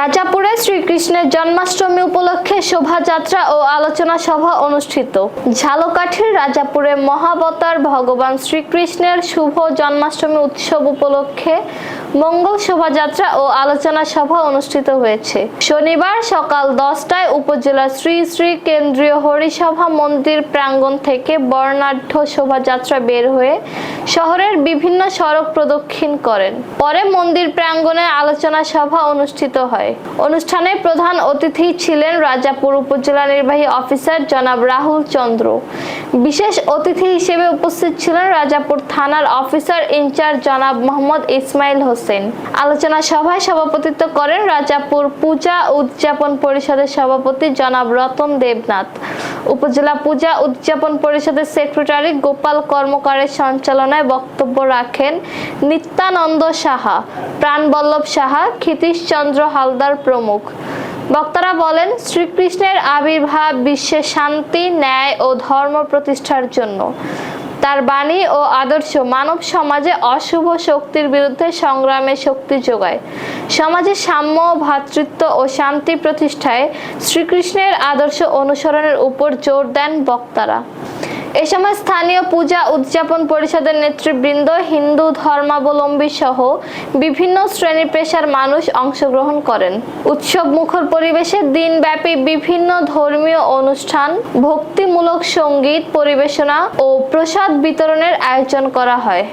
রাজাপুরে শ্রীকৃষ্ণের জন্মাষ্টমী উপলক্ষে শোভাযাত্রা ও আলোচনা সভা অনুষ্ঠিত। ঝালকাঠির রাজাপুরে মহাবতার ভগবান শ্রীকৃষ্ণের শুভ জন্মাষ্টমী উৎসব উপলক্ষে মঙ্গল শোভাযাত্রা ও আলোচনা সভা অনুষ্ঠিত হয়েছে। শনিবার সকাল দশটায় উপজেলার শ্রী শ্রী কেন্দ্রীয় হরিসভা মন্দির প্রাঙ্গণ থেকে বর্ণাঢ্য শোভাযাত্রা বের হয়ে শহরের বিভিন্ন সড়ক প্রদক্ষিণ করেন। পরে মন্দির প্রাঙ্গণে আলোচনা সভা অনুষ্ঠিত হয়। অনুষ্ঠানে প্রধান অতিথি ছিলেন রাজাপুর উপজেলা নির্বাহী অফিসার জনাব রাহুল চন্দ্র। বিশেষ অতিথি হিসেবে উপস্থিত ছিলেন রাজাপুর থানার অফিসার ইনচার্জ জনাব মোহাম্মদ ইসমাইল হোসেন। আলোচনা সভায় সভাপতিত্ব করেন রাজাপুর পূজা উদযাপন পরিষদের সভাপতি জনাব রতন দেবনাথ। উপজেলা পূজা উদযাপন পরিষদের সেক্রেটারি গোপাল কর্মকারের সঞ্চালনায় বক্তব্য রাখেন নিত্যানন্দ সাহা, প্রাণবল্লভ সাহা ক্ষিতীশ চন্দ্র হালদার প্রমুখ। বক্তারা বলেন, শ্রীকৃষ্ণের আবির্ভাব বিশ্বে শান্তি, ন্যায় ও ধর্ম প্রতিষ্ঠার জন্য। তার বাণী ও আদর্শ মানব সমাজে অশুভ শক্তির বিরুদ্ধে সংগ্রামে শক্তি যোগায়। সমাজে সাম্য ভ্রাতৃত্ব ও শান্তি প্রতিষ্ঠায় শ্রীকৃষ্ণের আদর্শ অনুসরণের উপর জোর দেন বক্তারা। এ সময় স্থানীয় পূজা উদযাপন পরিষদের নেতৃবৃন্দ, হিন্দু ধর্মাবলম্বী সহ বিভিন্ন শ্রেণি পেশার মানুষ অংশগ্রহণ করেন। উৎসব মুখর পরিবেশে দিনব্যাপী বিভিন্ন ধর্মীয় অনুষ্ঠান, ভক্তিমূলক সংগীত পরিবেশনা ও প্রসাদ বিতরণের আয়োজন করা হয়।